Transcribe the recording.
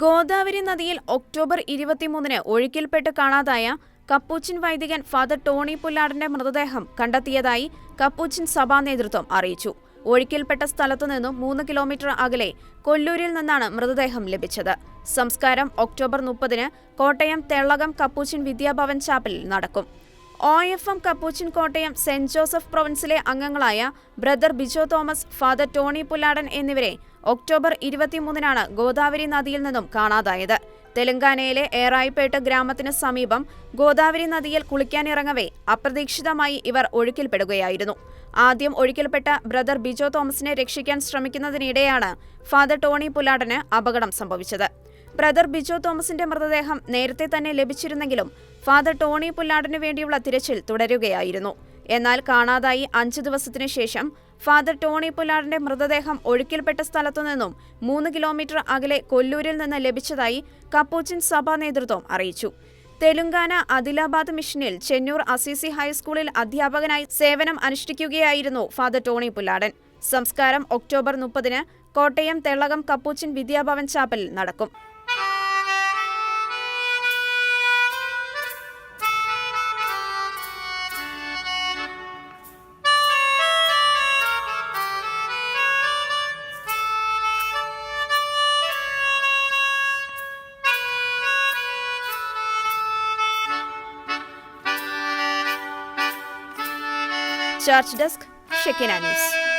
ഗോദാവരി നദിയിൽ ഒക്ടോബർ ഇരുപത്തിമൂന്നിന് ഒഴുക്കിൽപ്പെട്ട് കാണാതായ കപ്പൂച്ചിൻ വൈദികൻ ഫാദർ ടോണി പുല്ലാടന്റെ മൃതദേഹം കണ്ടെത്തിയതായി കപ്പൂച്ചിൻ സഭാ നേതൃത്വം അറിയിച്ചു. ഒഴുക്കിൽപ്പെട്ട സ്ഥലത്തു നിന്നും മൂന്ന് കിലോമീറ്റർ അകലെ കൊല്ലൂരിൽ നിന്നാണ് മൃതദേഹം ലഭിച്ചത്. സംസ്കാരം ഒക്ടോബർ മുപ്പതിന് കോട്ടയം തെള്ളകം കപ്പൂച്ചിൻ വിദ്യാഭവൻ ചാപ്പലിൽ നടക്കും. O F M Capuchin Kottayam Saint Joseph പ്രൊവിൻസിലെ അംഗങ്ങളായ brother Bijo Thomas father Tony Pulladan എന്നിവരെ ഒക്ടോബർ ഇരുപത്തിമൂന്നിനാണ് ഗോദാവരി നദിയിൽ നിന്നും കാണാതായത്. തെലങ്കാനയിലെ ഏറായിപ്പേട്ട് ഗ്രാമത്തിന് സമീപം ഗോദാവരി നദിയിൽ കുളിക്കാനിറങ്ങവേ അപ്രതീക്ഷിതമായി ഇവർ ഒഴുക്കിൽപ്പെടുകയായിരുന്നു. ആദ്യം ഒഴുക്കിൽപ്പെട്ട ബ്രദർ ബിജോ തോമസിനെ രക്ഷിക്കാൻ ശ്രമിക്കുന്നതിനിടെയാണ് ഫാദർ ടോണി പുല്ലാടന് അപകടം സംഭവിച്ചത്. ബ്രദർ ബിജോ തോമസിന്റെ മൃതദേഹം നേരത്തെ തന്നെ ലഭിച്ചിരുന്നെങ്കിലും ഫാദർ ടോണി പുല്ലാടിനു വേണ്ടിയുള്ള തിരച്ചിൽ തുടരുകയായിരുന്നു. എന്നാൽ കാണാതായി അഞ്ചു ദിവസത്തിനു ശേഷം ഫാദർ ടോണി പുല്ലാടിന്റെ മൃതദേഹം ഒഴുക്കിൽപ്പെട്ട സ്ഥലത്തുനിന്നും മൂന്ന് കിലോമീറ്റർ അകലെ കൊല്ലൂരിൽ നിന്ന് ലഭിച്ചതായി കപ്പൂച്ചിൻ സഭാ നേതൃത്വം അറിയിച്ചു. തെലുങ്കാന അദിലാബാദ് മിഷനിൽ ചെന്നൂർ അസീസി ഹൈസ്കൂളിൽ അധ്യാപകനായി സേവനം അനുഷ്ഠിക്കുകയായിരുന്നു ഫാദർ ടോണി പുല്ലാടൻ. സംസ്കാരം ഒക്ടോബർ മുപ്പതിന് കോട്ടയം തെള്ളകം കപ്പൂച്ചിൻ വിദ്യാഭവൻ ചാപ്പലിൽ നടക്കും. Church desk Shekinah news